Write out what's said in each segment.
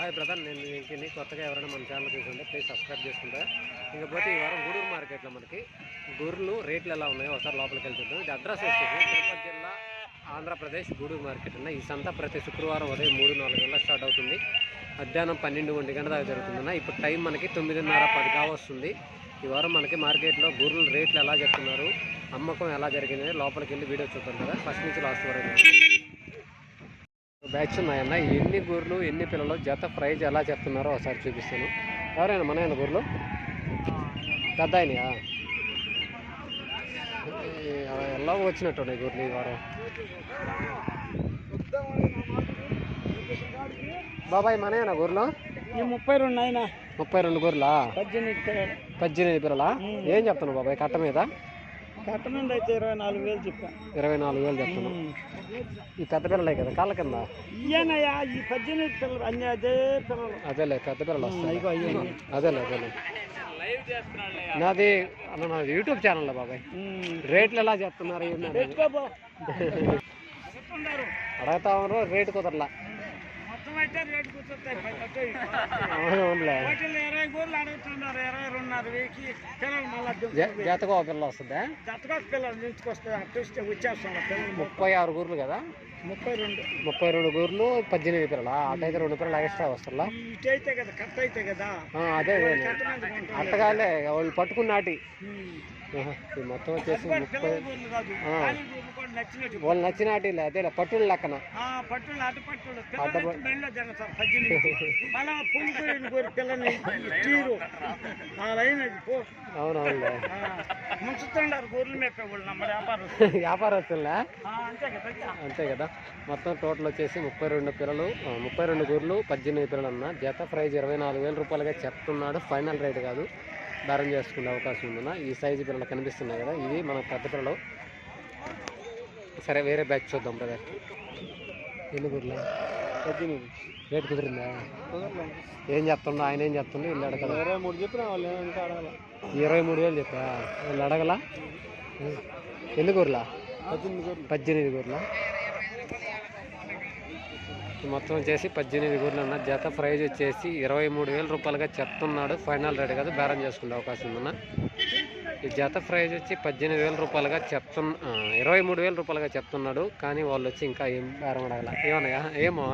Hi brother నేను ఇంటిని కొత్తగా ఎవరైనా మన ఛానల్ చూసుకుంటే ప్లీజ్ సబ్స్క్రైబ్ చేసుకుంటా. ఇకపోతే ఈ వారం గూడూరు మార్కెట్లో మనకి గూర్లు రేట్లు ఎలా ఉన్నాయో ఒకసారి లోపలికి వెళ్తుంటాం ఇది అడ్రస్ వచ్చేసి తిరుపతి జిల్లా ఆంధ్రప్రదేశ్ గూడూరు మార్కెట్ ఉన్నాయి ఈ సంత ప్రతి శుక్రవారం ఉదయం మూడు నాలుగు గంటల స్టార్ట్ అవుతుంది. మధ్యాహ్నం పన్నెండు ఒంటి గంట దాకా జరుగుతుందన్న ఇప్పుడు టైం మనకి తొమ్మిదిన్నర పది కావస్తుంది ఈ వారం మనకి మార్కెట్లో గొర్రెలు రేట్లు ఎలా చెప్తున్నారు అమ్మకం ఎలా జరిగింది లోపలికి వెళ్ళి వీడియో చూద్దాం కదా. ఫస్ట్ నుంచి లాస్ట్ వరకు. బ్యాచ్ ఉన్నాయన్న ఎన్ని గూర్లు ఎన్ని పిల్లలు జత ప్రైజ్ ఎలా చెప్తున్నారో ఒకసారి చూపిస్తాను. ఎవరైనా మన గూర్లు పెద్ద అయినాయా ఏ, ఎలా వచ్చినట్టు గూర్లు ఈ వారం? బాబాయ్ మనయేనా గూర్లు ఈ ముప్పై రెండు అయినా ముప్పై రెండు పిల్లలు. పద్దెనిమిది పిల్లలా? ఏం చెప్తున్నావు బాబాయ్ కట్ట మీద? కట్ట మీద అయితే ఇరవై నాలుగు వేలు చెప్పాను ఇరవై నాలుగు వేలు చెప్తున్నావు ఈ పెద్ద పిల్లలే కదా కాళ్ళ కింద? ఇయ్యనయ్యా ఈ పద్దెనిమిది పిల్లలు అన్ని అదే పిల్లలు. అదేలే పెద్ద పిల్లలు వస్తాయి అదేలే అదేలే. నాది అన్న నాది యూట్యూబ్ ఛానల్ బాబాయ్. రేట్లు ఎలా చెప్తున్నారు. అడుగుతా ఉన్నారు రేటు కుదరలా. అయితే రేటు కూర్చొస్తాయి. వాటిల్లో ఇరవై గోళ్ళు అడుగుతున్నారు. ఇరవై రెండున్నర వెయ్యికి పిల్లలు మళ్ళీ జ- జతకు ఒక పిల్ల వస్తుందా? జతగా పిల్లలు పిల్లలు ముప్పై ఆరు గూర్లు కదా? ముప్పై రెండు. ముప్పై రెండు గూర్లు పద్దెనిమిది పిల్లలా? అటైతే రెండు పిల్లలు ఎక్స్ట్రా వస్తుందా? ఇటు అయితే కదా కట్ట అయితే కదా. అదే. అట్టగాలే వాళ్ళు పట్టుకున్నాటి మొత్తం వచ్చేసి ముప్పై వాళ్ళు నచ్చినాటిలే అదేలే పట్టుల లెక్కన. పట్టులు అటు పట్టులు అది ఆ, ముంచుతుండారు గొర్రెలు అంతే కదా మొత్తం టోటల్ వచ్చేసి ముప్పై రెండు పిల్లలు ముప్పై రెండు గూర్లు పద్దెనిమిది పిల్లలు అన్న జత ప్రైజ్ ఇరవై నాలుగు వేల రూపాయలుగా చెప్తున్నాడు. ఫైనల్ రేట్ కాదు. దారం చేసుకునే అవకాశం ఉందన్న. ఈ సైజు పిల్లలు కనిపిస్తున్నాయి కదా ఇవి మన పెద్ద పిల్లలు. సరే వేరే బ్యాచ్ చూద్దాం బ్రదర్ ఎన్ని గూర్లు పద్దెనిమిది రేట్ కుదిరిందా? ఏం చెప్తుండో ఆయన ఏం చెప్తుండో వీళ్ళు అడగల? ఇరవై మూడు చెప్పిన ఇరవై మూడు వేలు చెప్పా వీళ్ళు అడగలా? ఎన్ని గూర్లా పద్దెనిమిది గూర్ల మొత్తం వచ్చేసి పద్దెనిమిది గూర్లు అన్న జత ప్రైజ్ వచ్చేసి ఇరవై మూడు వేల రూపాయలుగా చెప్తున్నాడు. ఫైనల్ రేట్ కాదు బేరం చేసుకునే అవకాశం ఉందన్న. ఈ జత ప్రైజ్ వచ్చి పద్దెనిమిది వేల రూపాయలుగా చెప్తున్న ఆ, ఇరవై మూడు వేల రూపాయలుగా చెప్తున్నాడు. కానీ వాళ్ళు వచ్చి ఇంకా ఏం బేరం అడగల. ఏమన్నాయా ఏమో?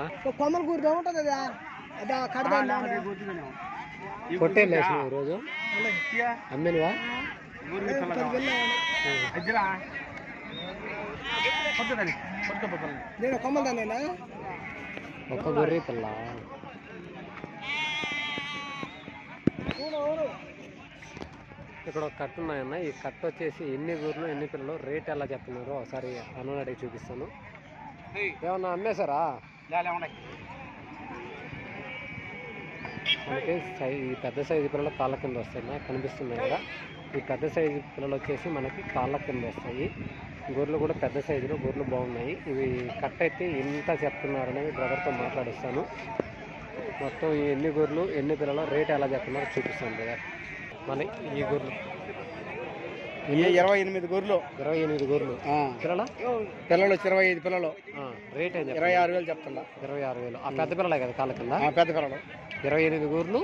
వేసిన ఈరోజు? అమ్మినవా? నేను కొమ్మల దానేనా ఒక్క గొర్రె పిల్ల. ఇక్కడ ఒక కట్ట ఉన్నాయన్న. ఈ కట్ట వచ్చేసి ఎన్ని గూర్లు ఎన్ని పిల్లలు రేట్ ఎలా చెప్తున్నారు? ఒకసారి అన్న అడిగి చూపిస్తాను. ఏమన్నా అమ్మేశారా? మనకి సై ఈ పెద్ద సైజు పిల్లలు కాళ్ళ కింద వస్తాయి కనిపిస్తున్నాయి కదా. ఈ పెద్ద సైజు పిల్లలు వచ్చేసి మనకి కాళ్ళ కింద వస్తాయి. గొర్రెలు కూడా పెద్ద సైజులో గొర్రెలు బాగున్నాయి. ఇవి కట్ అయితే ఎంత చెప్తున్నారు అనేది బ్రదర్తో మాట్లాడిస్తాను. మొత్తం ఈ ఎన్ని గొర్రెలు ఎన్ని పిల్లలు రేట్ ఎలా చెప్తున్నారో చూపిస్తాను బ్రదర్. మళ్ళీ ఈ గొర్రెలు. ఇరవై ఎనిమిది గొర్రెలు. ఇరవై ఎనిమిది గొర్రెలు. పిల్లల? పిల్లలు ఇరవై ఐదు పిల్లలు. రేట్ ఏం ఇరవై ఆరు వేలు చెప్తున్నా. ఇరవై ఆరు వేలు. ఆ పెద్ద పిల్లలే కదా కాళ్ళ కింద? ఆ పెద్ద పిల్లలు. ఇరవై ఎనిమిది గొర్రెలు.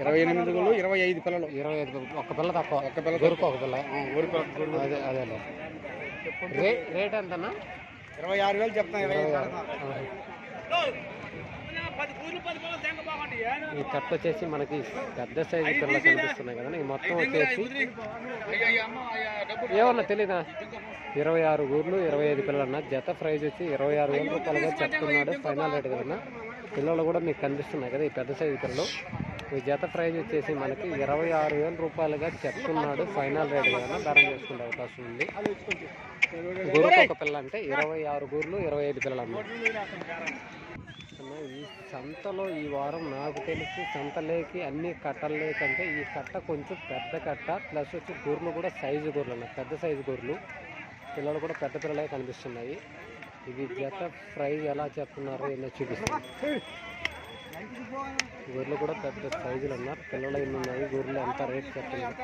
ఇరవై ఎనిమిది గొర్రెలు ఇరవై ఐదు పిల్లలు. ఇరవై ఐదు ఒక్క పిల్ల తక్కువ. ఒక్క పిల్ల గొర్రెకు ఒక పిల్ల. అదే అదేలే. రే రేట్ ఎంతన్నా? ఇరవై ఆరు వేలు చెప్తున్నా ఇరవై. ఈ కట్ వచ్చేసి మనకి పెద్ద సైజు పిల్లలు కనిపిస్తున్నాయి కదా ఈ మొత్తం వచ్చేసి ఏమన్నా తెలీదా? ఇరవై ఆరు గూర్లు ఇరవై ఐదు పిల్లలు అన్న జత ప్రైజ్ వచ్చి ఇరవై ఆరు వేల రూపాయలుగా చెప్తున్నాడు. ఫైనల్ రేట్ కదన్నా. పిల్లలు కూడా మీకు కనిపిస్తున్నాయి కదా ఈ పెద్ద సైజు పిల్లలు. ఈ జత ప్రైజ్ వచ్చేసి మనకి ఇరవై ఆరు వేల రూపాయలుగా చెప్తున్నాడు. ఫైనల్ రేట్ కదన్నా. ధర చేసుకునే అవకాశం ఉంది. గూరుకు ఒక పిల్ల అంటే ఇరవై ఆరు గూర్లు ఇరవై ఐదు పిల్లలు అన్నమాట అన్న, ఈ సంతలో ఈ వారం నాకు తెలిసి సంతలేకి అన్ని కట్టలేకంటే ఈ కట్ట కొంచెం పెద్ద కట్ట ప్లస్ వచ్చి గొర్రెలు కూడా సైజు గొర్రెలు అన్న పెద్ద సైజు గొర్రెలు పిల్లలు కూడా పెద్ద పిల్లలే కనిపిస్తున్నాయి. ఇవి జత ప్రైజ్ ఎలా చెప్తున్నారో ఏందో చూపిస్తుంది గొర్రెలు కూడా పెద్ద సైజులు అన్నారు. పిల్లలు ఎన్ని ఉన్నాయి? గొర్రెలు ఎంత రేట్ చెప్తున్నారు?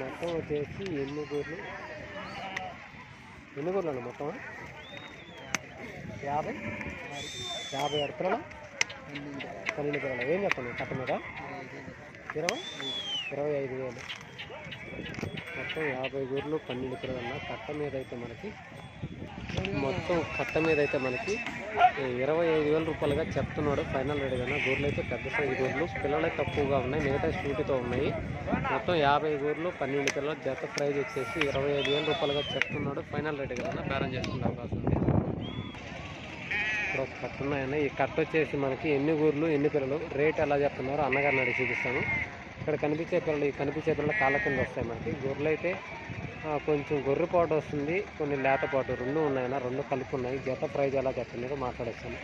మొత్తం వచ్చేసి ఎన్ని గోర్లు? ఎన్ని గోర్లు మొత్తం యాభై? యాభై అడుపులలో పన్నెండు గోరలు ఏం చెప్పండి కట్ట మీద? ఇరవై? ఇరవై ఐదు వేలు. మొత్తం యాభై గూర్లు పన్నెండు పిల్లలు కట్ట మీద అయితే మనకి మొత్తం కట్ట మీద అయితే మనకి ఇరవై ఐదు వేల రూపాయలుగా చెప్తున్నాడు ఫైనల్ రేట్ కన్నా. గూర్లు అయితే పెద్ద సైజు గూర్లు. పిల్లలే తక్కువగా ఉన్నాయి మిగతా షూటితో ఉన్నాయి. మొత్తం యాభై గూర్లు పన్నెండు పిల్లలు జత ప్రైజ్ వచ్చేసి ఇరవై ఐదు వేల రూపాయలుగా చెప్తున్నాడు ఫైనల్ రేటు కన్నా. బేరం చేసుకునే అవకాశం ఉంది. ఇప్పుడు ఒక కట్ట ఉన్నాయన్న. ఈ కట్ట వచ్చేసి మనకి ఎన్ని గూర్లు ఎన్ని పిల్లలు రేట్ ఎలా చెప్తున్నారో అన్నగారిని అడిగి చూపిస్తాను. ఇక్కడ కనిపించే పిల్లలు ఈ కనిపించే పిల్లలు కాళ్ళ కింద వస్తాయి మనకి. గొర్రెలు అయితే కొంచెం గొర్రె పాటు వస్తుంది కొన్ని లేత పాటు. రెండు ఉన్నాయన్న రెండు కలిపి ఉన్నాయి. జత ప్రైజ్ ఎలా చెప్తున్నారో మాట్లాడేస్తాను.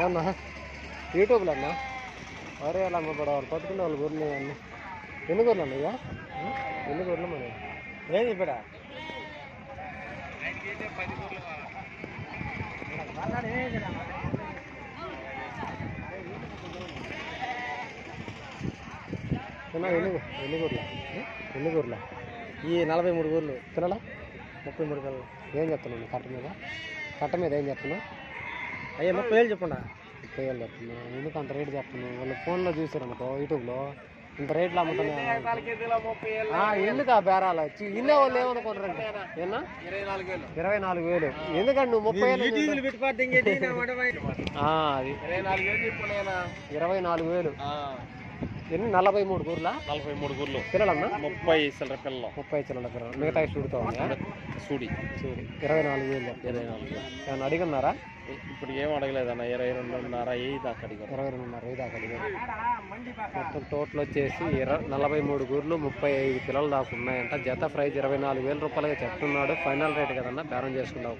ఏమన్నా? యూట్యూబ్లో అన్న? వరే ఎలా అమ్మబడవాలి పట్టుకునే వాళ్ళు గొర్రెలు అన్న. ఎన్ని గొర్రెలు అన్నయ్యా ఎన్ని గొర్రెలు మన ఏం చెప్పాడా? ఎన్ని ఎన్ని ఎన్ని గొర్రెల ఎన్ని ఈ నలభై మూడు ఊర్లు పిల్లల ముప్పై మూడు పిల్లలు ఏం చెప్తున్నాను కట్ట మీద? కట్ట మీద ఏం చెప్తున్నావు అయ్యా ముప్పై వేలు చెప్పండి? ముప్పై వేలు చెప్తున్నావు ఎందుకు అంత రేటు చెప్తున్నావు వాళ్ళు ఫోన్లో చూసారు అనుకో యూట్యూబ్లో. ఇంత రేట్లు అమ్ముతున్నా ఎందుకు ఆ బేరాలు చి- ఇల్లే వాళ్ళు ఏమనుకుంటారంటే ఏనా? ఇరవై నాలుగు వేలు. ఎందుకంటే నువ్వు ముప్పై వేలు అది. ఇరవై నాలుగు వేలు ఎన్ని? నలభై మూడు కూరలా నలభై మూడు గుర్లు పిల్లలన్నా? ముప్పై సిల్లర పిల్లలు. ముప్పై చిల్లల పిల్లలు. మిగతా చూడుతూ సూడి. చూడు ఇరవై నాలుగు వేలు. ఇరవై నాలుగు వేలు. ఏమన్నా అడిగున్నారా? ఇప్పుడు ఏం అడగలేదన్న ఇరవై రెండున్నర ఏ దాకా అడిగారు. ఇరవై రెండున్నర ఐదు దాకా అడిగారు. మొత్తం టోటల్ వచ్చేసి ఇరవై నలభై మూడు గూర్లు ముప్పై ఐదు కిలోలు దాకా ఉన్నాయంట. జత ప్రైజ్ ఇరవై నాలుగు వేల రూపాయలుగా చెప్తున్నాడు. ఫైనల్ రేట్ కదన్నా? బేరం చేసుకున్నావు